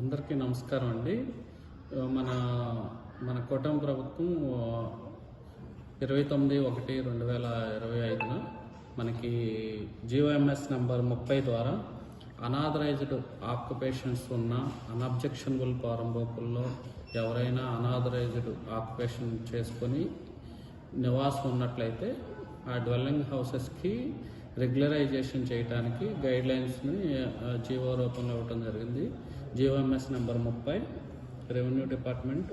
అందరికీ నమస్కారం అండి. మన మన కూటమి ప్రభుత్వం ఇరవై తొమ్మిది ఒకటి రెండు వేల ఇరవై ఐదున మనకి G O M S number ముప్పై ద్వారా అనాథరైజ్డ్ ఆక్యుపేషన్స్ ఉన్న అన్అబ్జెక్షనబుల్ పారంబోకుల్లో ఎవరైనా అనాథరైజ్డ్ ఆక్యుపేషన్ చేసుకొని నివాసం ఉన్నట్లయితే ఆ డ్వెల్లింగ్ హౌసెస్కి రెగ్యులరైజేషన్ చేయడానికి గైడ్ లైన్స్ని జీవో రూపంలో ఇవ్వడం జరిగింది. G O M S number ముప్పై రెవెన్యూ డిపార్ట్మెంట్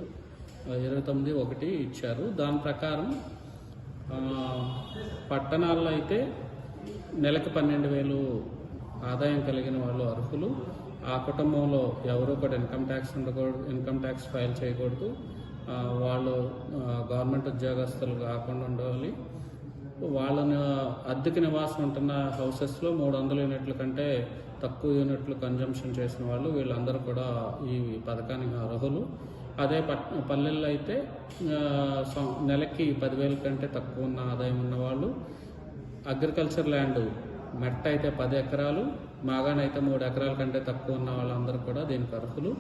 ఇరవై తొమ్మిది ఒకటి ఇచ్చారు. దాని ప్రకారం పట్టణాల్లో అయితే నెలకు పన్నెండు వేలు ఆదాయం కలిగిన వాళ్ళు అర్హులు. ఆ కుటుంబంలో ఎవరు కూడా ఇన్కమ్ ట్యాక్స్ ఉండకూడదు ఇన్కమ్ ట్యాక్స్ ఫైల్ చేయకూడదు. వాళ్ళు గవర్నమెంట్ ఉద్యోగస్తులు కాకుండా ఉండాలి. వాళ్ళని అద్దెకి నివాసం ఉంటున్న హౌసెస్లో మూడు వందల యూనిట్ల కంటే తక్కువ యూనిట్లు కన్జంప్షన్ చేసిన వాళ్ళు వీళ్ళందరూ కూడా ఈ పథకానికి అర్హులు. అదే పట్ పల్లెల్లో అయితే నెలకి పదివేల కంటే తక్కువ ఉన్న ఆదాయం ఉన్నవాళ్ళు అగ్రికల్చర్ ల్యాండ్ మెట్ట అయితే పది ఎకరాలు మాగానైతే మూడు ఎకరాల కంటే తక్కువ ఉన్న వాళ్ళందరూ కూడా దీనికి అర్హులు.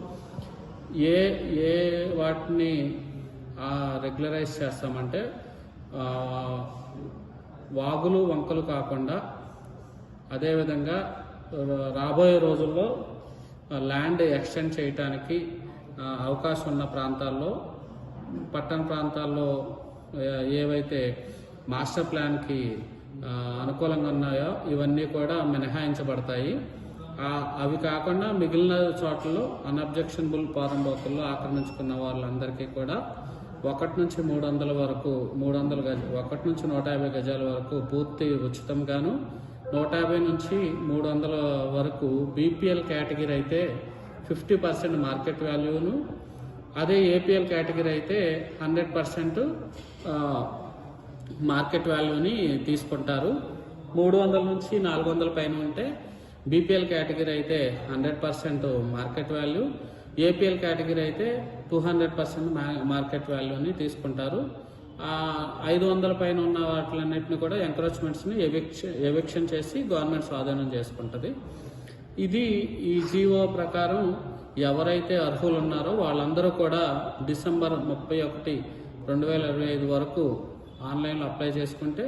ఏ ఏ వాటిని రెగ్యులరైజ్ చేస్తామంటే వాగులు వంకలు కాకుండా అదేవిధంగా రాబోయే రోజుల్లో ల్యాండ్ ఎక్స్టెండ్ చేయటానికి అవకాశం ఉన్న ప్రాంతాల్లో పట్టణ ప్రాంతాల్లో ఏవైతే మాస్టర్ ప్లాన్కి అనుకూలంగా ఉన్నాయో ఇవన్నీ కూడా మినహాయించబడతాయి. అవి కాకుండా మిగిలిన చోట్లలో అన్అబ్జెక్షనబుల్ పారంబోకుల్లో ఆక్రమించుకున్న వాళ్ళందరికీ కూడా ఒకటి నుంచి మూడు వందల వరకు మూడు వందల గజ ఒకటి నుంచి నూట యాభై గజాల వరకు పూర్తి ఉచితంగాను నూట యాభై నుంచి మూడు వందల వరకు బీపీఎల్ కేటగిరీ అయితే ఫిఫ్టీ పర్సెంట్ మార్కెట్ వాల్యూను. అదే ఏపీఎల్ కేటగిరీ అయితే హండ్రెడ్ పర్సెంట్ మార్కెట్ వాల్యూని తీసుకుంటారు. మూడు వందల నుంచి నాలుగు వందల పైన ఉంటే బీపీఎల్ కేటగిరీ అయితే hundred percent market value. APL category అయితే టూ హండ్రెడ్ పర్సెంట్ మార్కెట్ వాల్యూని తీసుకుంటారు. ఐదు వందల పైన ఉన్న వాటిలన్నింటినీ కూడా ఎంకరేజ్మెంట్స్ని ఎవిక్ష ఎవిక్షన్ చేసి గవర్నమెంట్ స్వాధీనం చేసుకుంటుంది. ఇది ఈ జీవో ప్రకారం ఎవరైతే అర్హులు ఉన్నారో వాళ్ళందరూ కూడా డిసెంబర్ ముప్పై ఒకటి రెండు వేల ఇరవై ఐదు వరకు ఆన్లైన్లో అప్లై చేసుకుంటే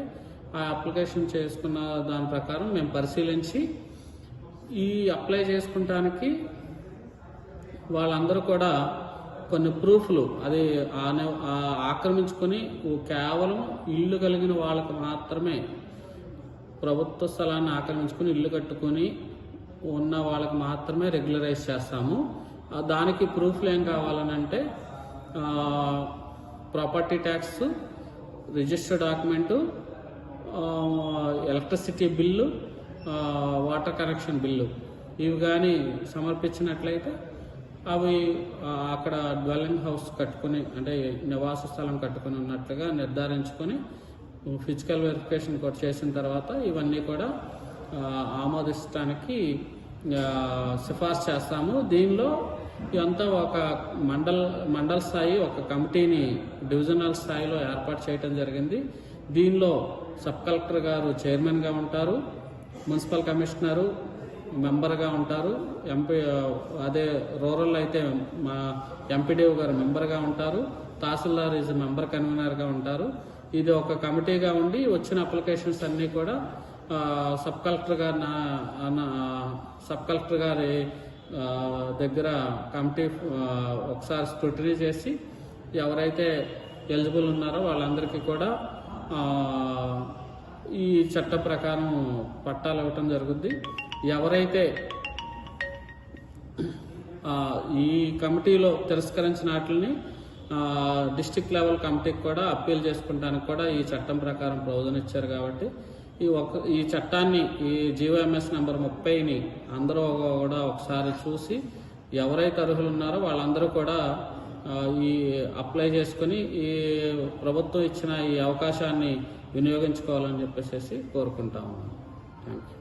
ఆ అప్లికేషన్ చేసుకున్న దాని ప్రకారం మేము పరిశీలించి ఈ అప్లై చేసుకుంటానికి వాళ్ళందరూ కూడా కొన్ని ప్రూఫ్లు అది ఆ ఆక్రమించుకొని కేవలం ఇల్లు కలిగిన వాళ్ళకు మాత్రమే ప్రభుత్వ స్థలాన్ని ఆక్రమించుకొని ఇల్లు కట్టుకొని ఉన్న వాళ్ళకి మాత్రమే రెగ్యులరైజ్ చేస్తాము. దానికి ప్రూఫ్లు ఏం కావాలనంటే property tax register document electricity bill water connection bill. ఇవి కానీ సమర్పించినట్లయితే అవి అక్కడ డ్వెల్లింగ్ హౌస్ కట్టుకుని అంటే నివాస స్థలం కట్టుకుని ఉన్నట్లుగా నిర్ధారించుకొని ఫిజికల్ వెరిఫికేషన్ కూడా చేసిన తర్వాత ఇవన్నీ కూడా ఆమోదించడానికి సిఫార్సు చేస్తాము. దీనిలో ఇదంతా ఒక మండల్ మండల్ స్థాయి ఒక కమిటీని డివిజనల్ స్థాయిలో ఏర్పాటు చేయడం జరిగింది. దీనిలో సబ్ కలెక్టర్ గారు చైర్మన్గా ఉంటారు మున్సిపల్ కమిషనరు మెంబర్గా ఉంటారు. ఎంపీ అదే రూరల్ అయితే మా ఎంపీడీఓ గారు మెంబర్గా ఉంటారు. తహసీల్దార్ ఈజ్ మెంబర్ కన్వీనర్గా ఉంటారు. ఇది ఒక కమిటీగా ఉండి వచ్చిన అప్లికేషన్స్ అన్నీ కూడా సబ్ కలెక్టర్ గారి నా- సబ్ కలెక్టర్ గారి దగ్గర కమిటీ ఒకసారి స్క్రూటనీ చేసి ఎవరైతే ఎలిజిబుల్ ఉన్నారో వాళ్ళందరికీ కూడా ఈ చట్ట ప్రకారం పట్టాలు ఇవ్వటం జరుగుద్ది. ఎవరైతే ఈ కమిటీలో తిరస్కరించిన వాటిని డిస్టిక్ లెవెల్ కమిటీకి కూడా అప్పీల్ చేసుకుంటానికి కూడా ఈ చట్టం ప్రకారం ప్రయోజనం ఇచ్చారు కాబట్టి ఈ ఒక ఈ చట్టాన్ని ఈ జీవోఎంఎస్ నెంబర్ ముప్పైని అందరూ కూడా ఒకసారి చూసి ఎవరైతే అర్హులు ఉన్నారో వాళ్ళందరూ కూడా ఈ అప్లై చేసుకుని ఈ ప్రభుత్వం ఇచ్చిన ఈ అవకాశాన్ని వినియోగించుకోవాలని చెప్పేసి కోరుకుంటాము థ్యాంక్ యూ